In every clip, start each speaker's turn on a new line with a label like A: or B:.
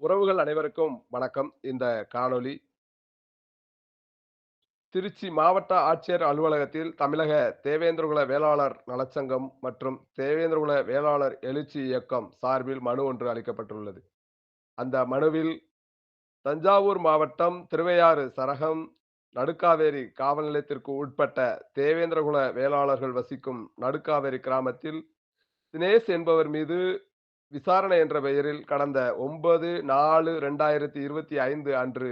A: உறவுகள் அனைவருக்கும் வணக்கம். இந்த காணொளி திருச்சி மாவட்ட ஆட்சியர் அலுவலகத்தில் தமிழக தேவேந்திரகுல வேளாளர் நலச்சங்கம் மற்றும் தேவேந்திரகுல வேளாளர் எழுச்சி இயக்கம் சார்பில் மனு ஒன்று அளிக்கப்பட்டுள்ளது. அந்த மனுவில் தஞ்சாவூர் மாவட்டம் திருவையாறு சரகம் நடுக்காவேரி காவல் நிலையத்திற்கு உட்பட்ட தேவேந்திரகுல வேளாளர்கள் வசிக்கும் நடுக்காவேரி கிராமத்தில் தினேஷ் என்பவர் மீது விசாரணை என்ற பெயரில் கடந்த ஒன்பது நாலு ரெண்டாயிரத்தி இருபத்தி ஐந்து அன்று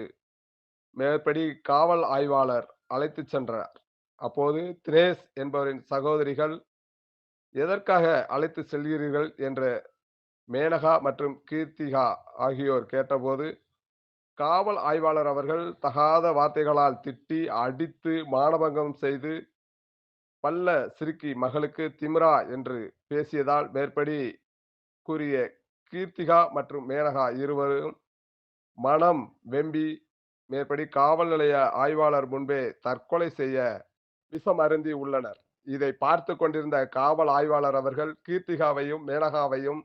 A: மேற்படி காவல் ஆய்வாளர் அழைத்துச் சென்றார். அப்போது தினேஷ் என்பவரின் சகோதரிகள் எதற்காக அழைத்து செல்கிறீர்கள் என்று மேனகா மற்றும் கீர்த்திகா ஆகியோர் கேட்டபோது காவல் ஆய்வாளர் அவர்கள் தகாத வார்த்தைகளால் திட்டி அடித்து மானபங்கம் செய்து பல்ல சிறுக்கி மகளுக்கு திமிரா என்று பேசியதால் மேற்படி கூறிய கீர்த்திகா மற்றும் மேனகா இருவரும் மனம் வெம்பி மேற்படி காவல் நிலைய ஆய்வாளர் முன்பே தற்கொலை செய்ய விஷம் அருந்தி உள்ளனர். இதை பார்த்து கொண்டிருந்த காவல் ஆய்வாளர் அவர்கள் கீர்த்திகாவையும் மேனகாவையும்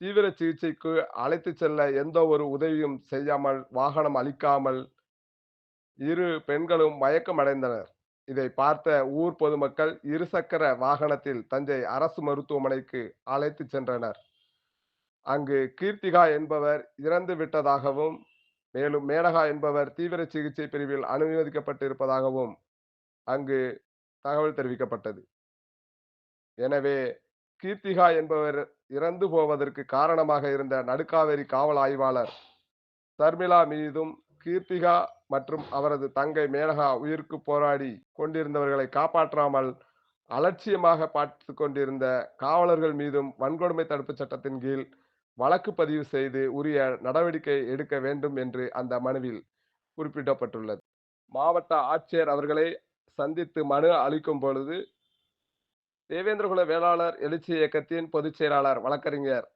A: தீவிர சிகிச்சைக்கு அழைத்துச் செல்ல எந்த ஒரு உதவியும் செய்யாமல் வாகனம் அளிக்காமல் இரு பெண்களும் மயக்கம் அடைந்தனர். இதை பார்த்த ஊர் பொதுமக்கள் இருசக்கர வாகனத்தில் தஞ்சை அரசு மருத்துவமனைக்கு அழைத்துச் சென்றனர். அங்கு கீர்த்திகா என்பவர் இறந்து விட்டதாகவும் மேலும் மேனகா என்பவர் தீவிர சிகிச்சை பிரிவில் அனுமதிக்கப்பட்டிருப்பதாகவும் அங்கு தகவல் தெரிவிக்கப்பட்டது. எனவே கீர்த்திகா என்பவர் இறந்து போவதற்கு காரணமாக இருந்த நடுக்காவேரி காவல் ஆய்வாளர் சர்மிளா மீதும் கீர்த்திகா மற்றும் அவரது தங்கை மேனகா உயிருக்கு போராடி கொண்டிருந்தவர்களை காப்பாற்றாமல் அலட்சியமாக பார்த்து கொண்டிருந்த காவலர்கள் மீதும் வன்கொடுமை தடுப்பு சட்டத்தின் கீழ் வழக்கு பதிவு செய்து உரிய நடவடிக்கை எடுக்க வேண்டும் என்று அந்த மனுவில் குறிப்பிடப்பட்டுள்ளது. மாவட்ட ஆட்சியர் அவர்களை சந்தித்து மனு அளிக்கும் பொழுது தேவேந்திரகுல வேளாளர் எழுச்சி இயக்கத்தின் பொதுச் செயலாளர் வழக்கறிஞர்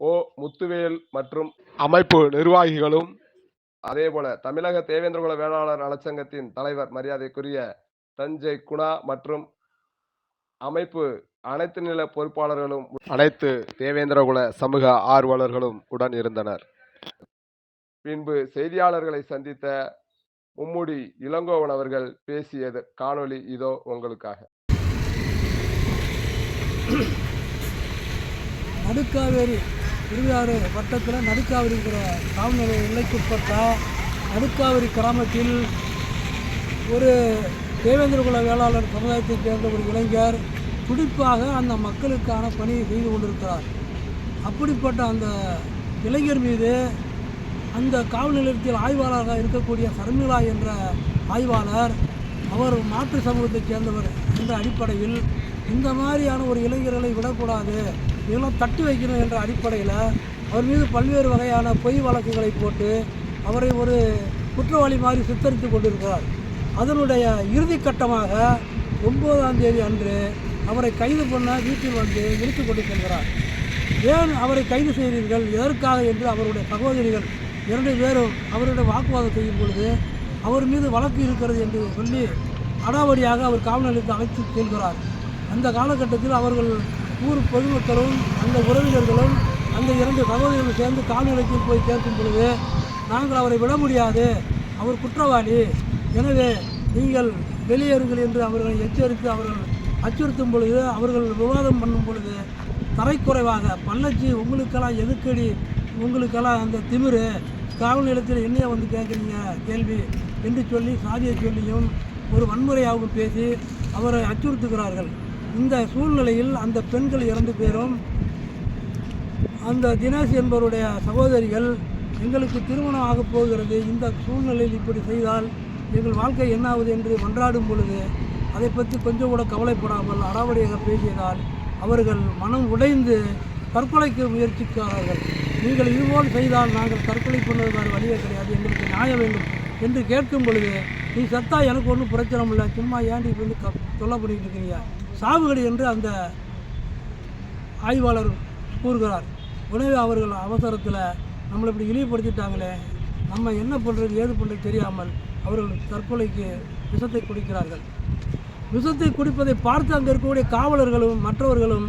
A: ஓ. முத்துவேல் மற்றும் அமைப்பு நிர்வாகிகளும் அதேபோல தமிழக தேவேந்திரகுல வேளாளர் நலச்சங்கத்தின் தலைவர் மரியாதைக்குரிய தஞ்சை குணா மற்றும் அமைப்பு அனைத்து நில பொறுப்பாளர்களும் அனைத்து தேவேந்திரகுல சமூக ஆர்வலர்களும் உடன் இருந்தனர். பின்பு செய்தியாளர்களை சந்தித்த மும்முடி இளங்கோவன் அவர்கள் பேசிய காணொளி இதோ உங்களுக்காக.
B: நடுக்காவேரி திருவையாறு வட்டத்தில் நடுக்காவிரிங்கிற காவல்நிலைய எல்லைக்குட்பட்ட நடுக்காவிரி கிராமத்தில் ஒரு தேவேந்திரகுல வேளாளர் சமுதாயத்தைச் சேர்ந்த ஒரு இளைஞர் துடிப்பாக அந்த மக்களுக்கான பணியை செய்து கொண்டிருக்கிறார். அப்படிப்பட்ட அந்த இளைஞர் மீது அந்த காவல் நிலையத்தில் ஆய்வாளராக இருக்கக்கூடிய சர்மிளா என்ற ஆய்வாளர் அவர் மாற்று சமூகத்தைச் சேர்ந்தவர் என்ற அடிப்படையில் இந்த மாதிரியான ஒரு இளைஞர்களை விடக்கூடாது இதெல்லாம் தட்டி வைக்கணும் என்ற அடிப்படையில் அவர் மீது பல்வேறு வகையான பொய் வழக்குகளை போட்டு அவரை ஒரு குற்றவாளி மாதிரி சித்தரித்து கொண்டிருக்கிறார். அதனுடைய இறுதிக்கட்டமாக ஒன்பதாம் தேதி அன்று அவரை கைது பண்ண வீட்டில் வந்து இழுத்து கொண்டு செல்கிறார். ஏன் அவரை கைது செய்தீர்கள் எதற்காக என்று அவருடைய சகோதரிகள் இரண்டு பேரும் அவருடைய வாக்குவாதம் செய்யும் பொழுது அவர் மீது வழக்கு இருக்கிறது என்று சொல்லி அடாவடியாக அவர் காவல் நிலையத்தை அழைத்து செல்கிறார். அந்த காலகட்டத்தில் அவர்கள் ஊர் பொதுமக்களும் அந்த உறவினர்களும் அந்த இரண்டு சகோதரிகளும் சேர்ந்து காவல் போய் கேட்கும் பொழுது நாங்கள் அவரை விட முடியாது. அவர் குற்றவாளி. எனவே நீங்கள் வெளியேறுங்கள் என்று அவர்களை எச்சரித்து அவர்கள் அச்சுறுத்தும் பொழுது அவர்கள் விவாதம் பண்ணும் பொழுது தரைக்குறைவாக பல்லச்சி உங்களுக்கெல்லாம் எதுக்கடி? உங்களுக்கெல்லாம் அந்த திமிரு? காவல் நிலையத்தில் என்னைய வந்து கேட்குறீங்க? கேள்வி என்று சொல்லி சாதியை சொல்லியும் ஒரு வன்முறையாகவும் பேசி அவரை அச்சுறுத்துகிறார்கள். இந்த சூழ்நிலையில் அந்த பெண்கள் இரண்டு பேரும் அந்த தினேஷ் என்பவருடைய சகோதரிகள் எங்களுக்கு திருமணம் ஆகப் போகிறது. இந்த சூழ்நிலையில் இப்படி செய்தால் எங்கள் வாழ்க்கை என்னாவது என்று மன்றாடும் பொழுது அதை பற்றி கொஞ்சம் கூட கவலைப்படாமல் அடாவடியாக பேசியதால் அவர்கள் மனம் உடைந்து தற்கொலைக்கு முயற்சிக்கிறார்கள். நீங்கள் இதுபோல் செய்தால் நாங்கள் தற்கொலை பண்ணுவது வேறு வழியே கிடையாது. எங்களுக்கு நியாயம் வேண்டும் என்று கேட்கும் பொழுது நீ சத்தா எனக்கு ஒன்றும் பிரச்சனை இல்லை. சும்மா ஏன்டி இப்படி வந்து க தொல்லை பண்ணிட்டு இருக்கிறீங்க? சாவுகடி என்று அந்த ஆய்வாளர் கூறுகிறார். உடனே அவர்கள் அவசரத்தில் நம்மளை இப்படி இழிவுபடுத்திட்டாங்களே நம்ம என்ன பண்ணுறது ஏது பண்ணுறது தெரியாமல் அவர்கள் தற்கொலைக்கு விஷத்தை குடிக்கிறார்கள். விஷத்தை குடிப்பதை பார்த்து அங்கே இருக்கக்கூடிய காவலர்களும் மற்றவர்களும்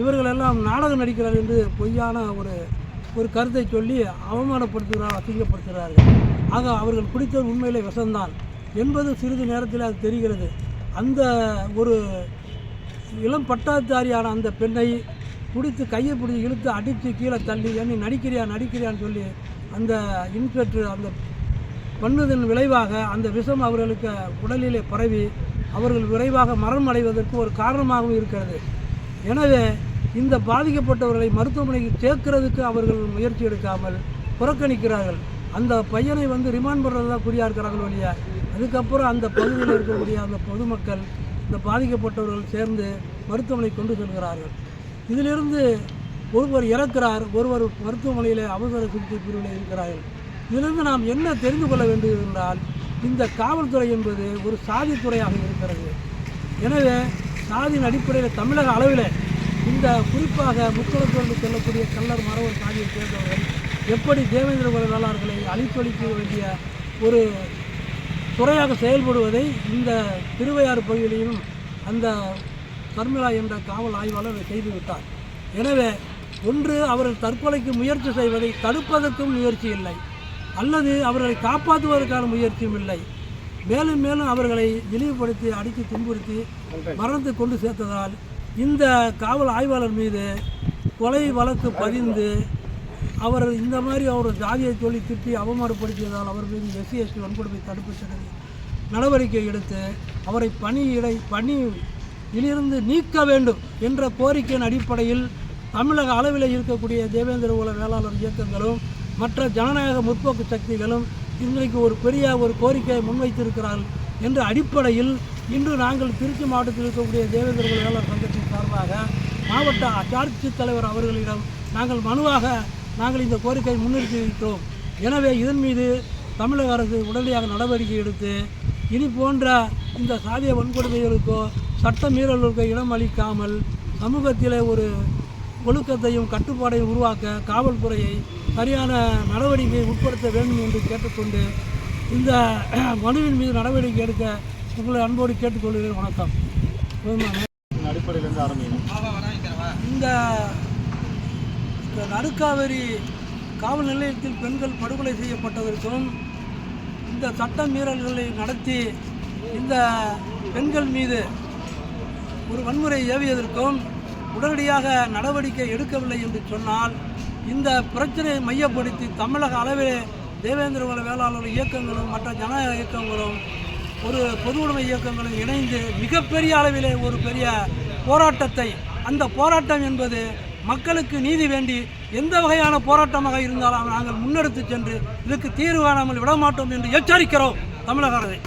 B: இவர்களெல்லாம் நாடகம் நடிக்கிறார் என்று பொய்யான ஒரு ஒரு கருத்தை சொல்லி அவமானப்படுத்துகிறார் அசிங்கப்படுத்துகிறார்கள் ஆக அவர்கள் குடித்தது உண்மையிலே விஷம்தான் என்பது சிறிது நேரத்தில் அது தெரிகிறது அந்த ஒரு இளம் பட்டாதாரியான அந்த பெண்ணை பிடித்து கையை பிடிச்சி இழுத்து அடித்து கீழே தள்ளி என்னை நடிக்கிறியா நடிக்கிறியான்னு சொல்லி அந்த இன்ஸ்பெக்டர் அந்த பண்ணதன் விளைவாக அந்த விஷம் அவர்களுக்கு உடலிலே பரவி அவர்கள் விரைவாக மரணம் அடைவதற்கு ஒரு காரணமாகவும் இருக்கிறது. எனவே இந்த பாதிக்கப்பட்டவர்களை மருத்துவமனைக்கு சேர்க்கிறதுக்கு அவர்கள் முயற்சி எடுக்காமல் புறக்கணிக்கிறார்கள். அந்த பையனை வந்து ரிமாண்ட் பண்ணுறது தான் குறியாக இருக்கிறார்கள் வழியா அதுக்கப்புறம் அந்த பகுதியில் இருக்கக்கூடிய அந்த பொதுமக்கள் இந்த பாதிக்கப்பட்டவர்கள் சேர்ந்து மருத்துவமனை கொண்டு செல்கிறார்கள். இதிலிருந்து ஒருவர் இறக்கிறார் ஒருவர் மருத்துவமனையில் அவசர சிகிச்சை பிரிவில் இருக்கிறார்கள். இதிலிருந்து நாம் என்ன தெரிந்து கொள்ள வேண்டும் என்றால் இந்த காவல்துறை என்பது ஒரு சாதித்துறையாக இருக்கிறது. எனவே சாதியின் அடிப்படையில் தமிழக அளவில் இந்த குறிப்பாக முத்தளத்தோடு செல்லக்கூடிய கல்லர் மரவர் சாதியை சேர்ந்தவர்கள் எப்படி தேவேந்திர குல வேளாளர்களை அழித்தொழிக்க வேண்டிய ஒரு துறையாக செயல்படுவதை இந்த திருவையாறு பகுதியிலையும் அந்த சர்மிளா என்ற காவல் ஆய்வாளர் செய்துவிட்டார் எனவே ஒன்று அவர்கள் தற்கொலைக்கு முயற்சி செய்வதை தடுப்பதற்கும் முயற்சி இல்லை. அல்லது அவர்களை காப்பாற்றுவதற்கான முயற்சியும் இல்லை. மேலும் மேலும் அவர்களை இழிவுபடுத்தி அடித்து துன்புறுத்தி மரணத்தை கொண்டு சேர்த்ததால் இந்த காவல் ஆய்வாளர் மீது கொலை வழக்கு பதிந்து அவர் இந்த மாதிரி அவர் ஜாதியை சொல்லி திட்டி அவமானப்படுத்தியதால் அவர் மீது எஸ்சி எஸ்டி வன்கொடுமை தடுப்பு சட்டத்தில் நடவடிக்கை எடுத்து அவரை பணியிடை பணியிலிருந்து நீக்க வேண்டும் என்ற கோரிக்கையின் அடிப்படையில் தமிழக அளவில் இருக்கக்கூடிய தேவேந்திர குல வேளாளர் இயக்கங்களும் மற்ற ஜனநாயக முற்போக்கு சக்திகளும் இன்றைக்கு ஒரு பெரிய ஒரு கோரிக்கையை முன்வைத்திருக்கிறார்கள் என்ற அடிப்படையில் இன்று நாங்கள் திருச்சி மாவட்டத்தில் இருக்கக்கூடிய தேவேந்திர குல வேளாளர் சங்கத்தின் சார்பாக மாவட்ட ஆட்சித் தலைவர் அவர்களிடம் நாங்கள் மனுவாக நாங்கள் இந்த கோரிக்கையை முன்னிறுத்தியிருக்கிறோம். எனவே இதன் மீது தமிழக அரசு உடனடியாக நடவடிக்கை எடுத்து இனி போன்ற இந்த சாதிய வன்கொடுமைகளுக்கோ சட்ட மீறல்களுக்கோ இடம் அளிக்காமல் சமூகத்திலே ஒரு ஒழுக்கத்தையும் கட்டுப்பாடையும் உருவாக்க காவல்துறையை சரியான நடவடிக்கை உட்படுத்த வேண்டும் என்று கேட்டுக்கொண்டு இந்த மனுவின் மீது நடவடிக்கை எடுக்க உங்களை அன்போடு கேட்டுக்கொள்கிறேன். வணக்கம்.
C: அடிப்படையிலேருந்து ஆரம்பிக்கணும்
B: இந்த இந்த நடுக்காவேரி காவல் நிலையத்தில் பெண்கள் படுகொலை செய்யப்பட்டதற்கும் இந்த சட்ட மீறல்களை நடத்தி இந்த பெண்கள் மீது ஒரு வன்முறை ஏவியதற்கும் உடனடியாக நடவடிக்கை எடுக்கவில்லை என்று சொன்னால் இந்த பிரச்சனையை மையப்படுத்தி தமிழக அளவில் தேவேந்திரவள வேளாளர் இயக்கங்களும் மற்ற ஜனநாயக இயக்கங்களும் ஒரு பொது உடைமை இயக்கங்களும் இணைந்து மிகப்பெரிய அளவிலே ஒரு பெரிய போராட்டத்தை அந்த போராட்டம் என்பது மக்களுக்கு நீதி வேண்டி எந்த வகையான போராட்டமாக இருந்தாலும் நாங்கள் முன்னெடுத்து சென்று இதுக்கு தீர்வு காணாமல் விடமாட்டோம் என்று எச்சரிக்கிறோம் தமிழக அரசை.